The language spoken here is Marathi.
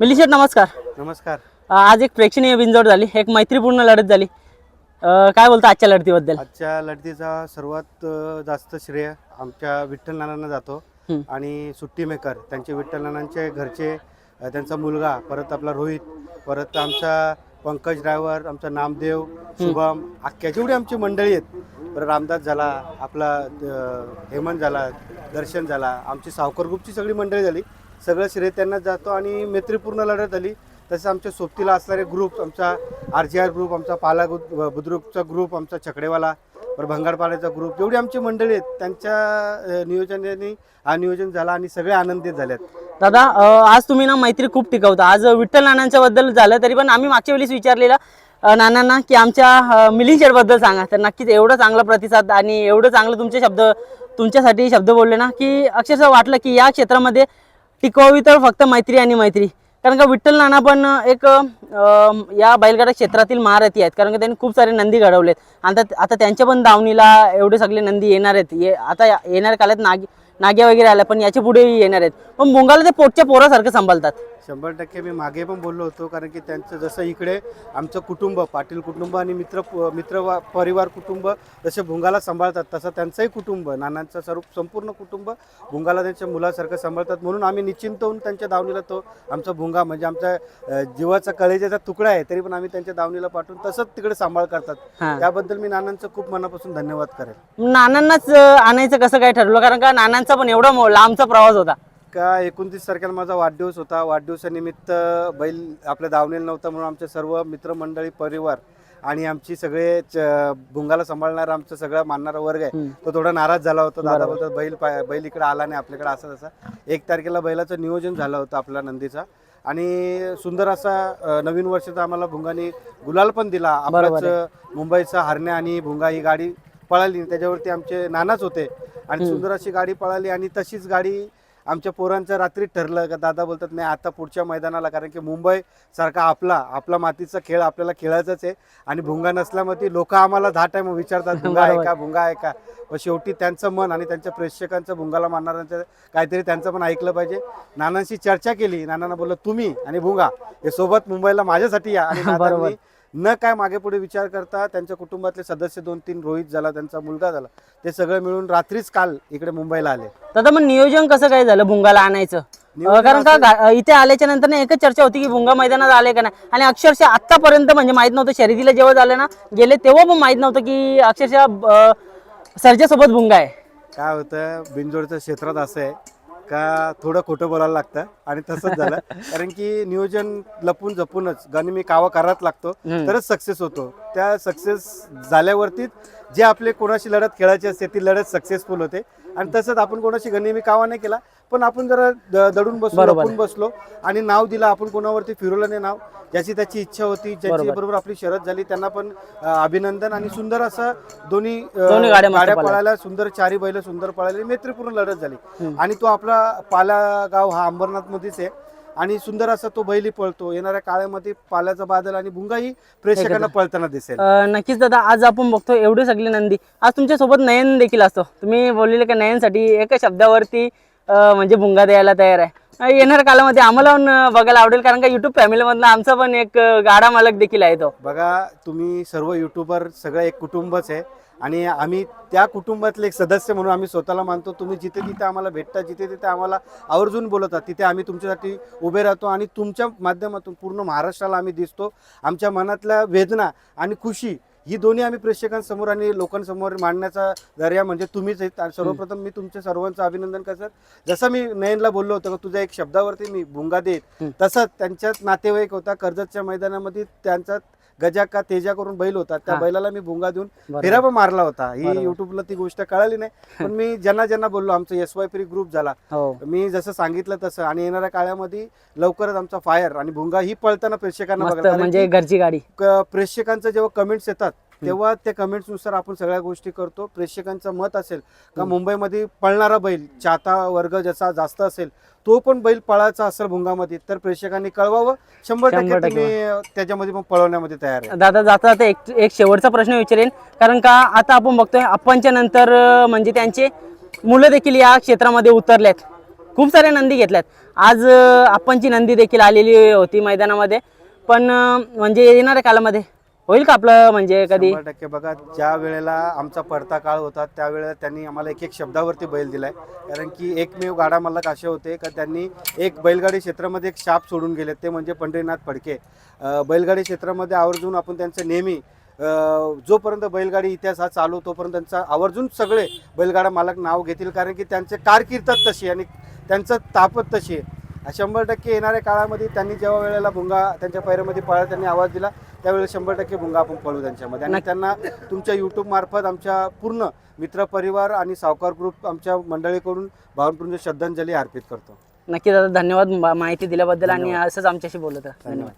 मिलिशेट नमस्कार. नमस्कार. आज एक प्रेक्षणीय बिंजोड झाली एक मैत्रीपूर्ण लढत झाली. काय बोलता आजच्या लढतीबद्दल? आजच्या लढतीचा सर्वात जास्त श्रेय आमच्या विठ्ठल नानांना जातो. आणि सुट्टी मेकर त्यांचे विठ्ठल नानांचे घरचे त्यांचा मुलगा परत आपला रोहित परत आमचा पंकज ड्रायव्हर आमचा नामदेव शुभम अख्ख्या जेवढी आमची मंडळी आहेत. परत रामदास झाला आपला हेमंत झाला दर्शन झाला आमची सावकर ग्रुपची सगळी मंडळी झाली. सगळं श्रेय त्यांनाच जातो आणि मैत्रीपूर्ण लढत झाली. तसेच आमच्या सोबतीला असणारे ग्रुप आमचा आर जी आर ग्रुप आमचा पाला बुद्रुकचा ग्रुप आमचा छकडेवाला परत भंगारपाड्याचा ग्रुप जेवढी आमची मंडळी आहेत. त्यांच्या नियोजनाने हा नियोजन झाला आणि सगळे आनंदित झालेत. दादा आज तुम्ही ना मैत्री खूप टिकवता. आज विठ्ठल नानांच्या बद्दल झालं तरी पण आम्ही मागच्या वेळेस विचारलेलं नानांना की आमच्या मिलिंग सांगा. तर नक्कीच एवढं चांगला प्रतिसाद आणि एवढं चांगलं तुमचे शब्द तुमच्यासाठी शब्द बोलले ना की अक्षरशः वाटलं की या क्षेत्रामध्ये टिकवावी तर फक्त मैत्री आणि मैत्री. कारण का विठ्ठल नाना पण एक या बैलगाडा क्षेत्रातील महारथी आहेत. कारण का त्यांनी खूप सारे नंदी घडवलेत. आणि आता आता त्यांच्या पण दावणीला एवढे सगळे नंदी येणार आहेत. ये आता येणार येणाऱ्या काळात नागी नाग्या वगैरे आल्या पण याच्या पुढेही येणार आहेत. पण बोंगाला ते पोटच्या पोरासारखं सांभाळतात. शंभर टक्के मी मागे पण बोललो होतो कारण की त्यांचं जसं इकडे आमचं कुटुंब पाटील कुटुंब आणि मित्र मित्र वा- परिवार कुटुंब जसे भुंगाला सांभाळतात तसं त्यांचंही कुटुंब नानांचं सर्व संपूर्ण कुटुंब भुंगाला त्यांच्या मुलासारखं सांभाळतात. म्हणून आम्ही निश्चिंत होऊन त्यांच्या दावणीला तो आमचा भुंगा म्हणजे आमच्या अ, जीवाचा कलेजाचा तुकडा आहे तरी पण आम्ही त्यांच्या दावणीला पाठवून तसंच तिकडे सांभाळ करतात. हा. त्याबद्दल मी नानांचं खूप मनापासून धन्यवाद करेल. नानांनाच अ, आणायचं कसं काय ठरवलं? कारण का नानांचा पण एवढा लांबचा प्रवास होता का एकोणतीस तारखेला माझा वाढदिवस होता वाढदिवसानिमित्त बैल आपल्या दावणीला नव्हता म्हणून आमचे सर्व मित्रमंडळी परिवार आणि आमची सगळे भुंगाला सांभाळणारा आमचा सगळा मानणारा वर्ग आहे. तो थोडा नाराज झाला होता दादा. बोलतात बैल बैल इकडे आला नाही आपल्याकडे असं तसा एक तारखेला बैलाचं नियोजन झालं होतं आपल्या नंदीचा आणि सुंदर असा नवीन वर्षाचा आम्हाला भुंगाने गुलाल पण दिला. आपलाच मुंबईचा हरण्या आणि भुंगा ही गाडी पळाली. त्याच्यावरती आमचे नानाच होते. आणि. सुंदर अशी गाडी पळाली आणि तशीच गाडी आमच्या पोरांचं रात्री ठरलं. का दादा बोलतात नाही आता पुढच्या मैदानाला कारण की मुंबई सारखा आपला आपला मातीचा खेळ आपल्याला खेळायचाच आहे. आणि भुंगा नसल्यामुळे लोक आम्हाला दहा टाइम विचारतात भुंगा आहे. का? भुंगा आहे का? पण शेवटी त्यांचं मन आणि त्यांच्या प्रेक्षकांचं भुंगाला मानणाऱ्यांचं काहीतरी त्यांचं पण ऐकलं पाहिजे. नानांशी चर्चा केली. नानांना बोललं तुम्ही आणि भुंगा हे सोबत मुंबईला माझ्यासाठी या. आणि न काय मागे पुढे विचार करता त्यांच्या कुटुंबातले सदस्य दोन तीन रोहित झाला त्यांचा मुलगा झाला ते सगळं मिळून रात्रीच काल इकडे मुंबईला आले. दादा मग नियोजन कसं काय झालं भुंगाला आणायचं? अ, नियोजन कारण का गा- इथे आल्याच्यानंतर ना एकच चर्चा होती की भुंगा मैदानात आले का नाही? आणि अक्षरशः आतापर्यंत म्हणजे माहीत नव्हतं शर्यतीला जेव्हा झालं ना गेले तेव्हा पण माहीत नव्हतं की अक्षरशः अ, सरच्या सोबत भुंगा आहे. काय होतं बिनजोडचं क्षेत्रात असं आहे. का थोडं खोटं बोलायला लागतं. आणि तसंच झालं. कारण की नियोजन लपून जपूनच गण मी कावा करायला लागतो. तरच सक्सेस होतो. त्या सक्सेस झाल्यावरतीच जे आपले कोणाशी लढत खेळायची असते ती लढत सक्सेसफुल होते. आणि तसंच आपण कोणाशी गनिमी कावा नाही केला पण आपण जरा द- दडून बसलो बरोबर लपून बसलो आणि नाव दिलं आपण कोणावरती फिरवलं नाही नाव. ज्याची त्याची इच्छा होती ज्याची बरोबर. बरोबर आपली शरद झाली त्यांना पण अं, अभिनंदन आणि सुंदर असं दोन्ही अं, दोन्ही गाड्या मस्त गाड्या पळाल्या. पळायला सुंदर चारी बैल सुंदर पळाली मैत्रीपूर्ण लढत झाली. आणि तो आपला पाला गाव हा अंबरनाथ मध्येच आहे. आणि सुंदर असा तो बैली पळतो. येणाऱ्या काळामध्ये पाल्याचा बादल आणि भुंगाही प्रेक्षकांना पळताना दिसेल. अ, नक्कीच दादा आज आपण बघतो एवढे सगळे नंदी. आज तुमच्यासोबत नयन देखील असतो. तुम्ही बोललेले का नयनसाठी एका शब्दावरती म्हणजे भुंगा द्यायला तयार आहे. येणाऱ्या काळामध्ये आम्हाला पण बघायला आवडेल कारण का युट्यूब फॅमिलीमधला आमचा पण एक गाडा मालक देखील आहे तो. बघा तुम्ही सर्व युट्यूबर सगळं एक कुटुंबच आहे. आणि आम्ही त्या कुटुंबातले एक सदस्य म्हणून आम्ही स्वतःला मानतो. तुम्ही जिथे जिथे आम्हाला भेटता जिथे तिथे आम्हाला आवर्जून बोलवतात तिथे आम्ही तुमच्यासाठी उभे राहतो आणि तुमच्या माध्यमातून पूर्ण महाराष्ट्राला आम्ही दिसतो. आमच्या मनातल्या वेदना आणि खुशी ही दोन्ही आम्ही प्रेक्षकांसमोर आणि लोकांसमोर मांडण्याचा दर्या म्हणजे तुम्हीच आहेत आणि सर्वप्रथम मी तुमच्या सर्वांचं अभिनंदन करतात जसं मी नयनला बोललो होतो तुझ्या एक शब्दावरती मी भुंगा देत. तसंच त्यांच्यात नातेवाईक होता कर्जतच्या मैदानामध्ये त्यांचा गजा का तेजा करून बैल होता त्या. बैलाला मी भुंगा देऊन. फेरा पण मारला होता ही. युट्यूबला ती गोष्ट कळाली नाही पण मी ज्यांना ज्यांना बोललो आमचं एस वाय पी ग्रुप झाला हो मी जसं सांगितलं तसं आणि येणाऱ्या काळामध्ये लवकरच आमचा फायर आणि भुंगा ही पळताना प्रेक्षकांना बघायला म्हणजे घरची गाडी प्रेक्षकांचं जेव्हा कमेंट्स येतात तेव्हा त्या कमेंट्सनुसार आपण सगळ्या गोष्टी करतो. प्रेक्षकांचं मत असेल का. मुंबईमध्ये पळणारा बैल चाहता वर्ग जसा जास्त असेल तो पण बैल पळायचा असेल भुंगामध्ये तर प्रेक्षकांनी कळवावं. शंभर टक्के. तुम्ही त्याच्यामध्ये पण पळवण्यामध्ये तयार आहे. दादा जाता जाता एक एक शेवटचा प्रश्न विचारेन कारण का आता आपण बघतोय आपणच्या नंतर म्हणजे त्यांचे मुलं देखील या क्षेत्रामध्ये उतरलेत खूप साऱ्या नंदी घेतल्यात. आज आपणची नंदी देखील आलेली होती मैदानामध्ये. पण म्हणजे येणाऱ्या कालामध्ये? होईल का आपलं म्हणजे कधी? शंभर टक्के. बघा ज्या वेळेला आमचा पडता काळ होता त्यावेळेला त्यांनी आम्हाला एक एक शब्दावरती बैल दिलाय. कारण की एकमेव गाडा मालक असे होते का त्यांनी एक बैलगाडी क्षेत्रामध्ये एक शाप सोडून गेले ते म्हणजे पंढरीनाथ फडके. अं, बैलगाडी क्षेत्रामध्ये आवर्जून आपण त्यांचं नेहमी अं, जोपर्यंत बैलगाडी इतिहास हा चालू तोपर्यंत त्यांचा आवर्जून सगळे बैलगाडा मालक नाव घेतील. कारण की त्यांचे कारकिर्दच तशी आणि त्यांचं तापत तशी आहे. शंभर टक्के येणाऱ्या काळामध्ये त्यांनी जेव्हा वेळेला भुंगा त्यांच्या पैरामध्ये पळा त्यांनी आवाज दिला त्यावेळेस शंभर टक्के भुंगा आपण पळू त्यांच्यामध्ये. आणि त्यांना तुमच्या यूट्यूब मार्फत आमच्या पूर्ण मित्रपरिवार आणि सावकार ग्रुप आमच्या मंडळीकडून भावनपूर्ण श्रद्धांजली अर्पित करतो. नक्की दादा धन्यवाद माहिती दिल्याबद्दल आणि. असंच आमच्याशी बोलत धन्यवाद.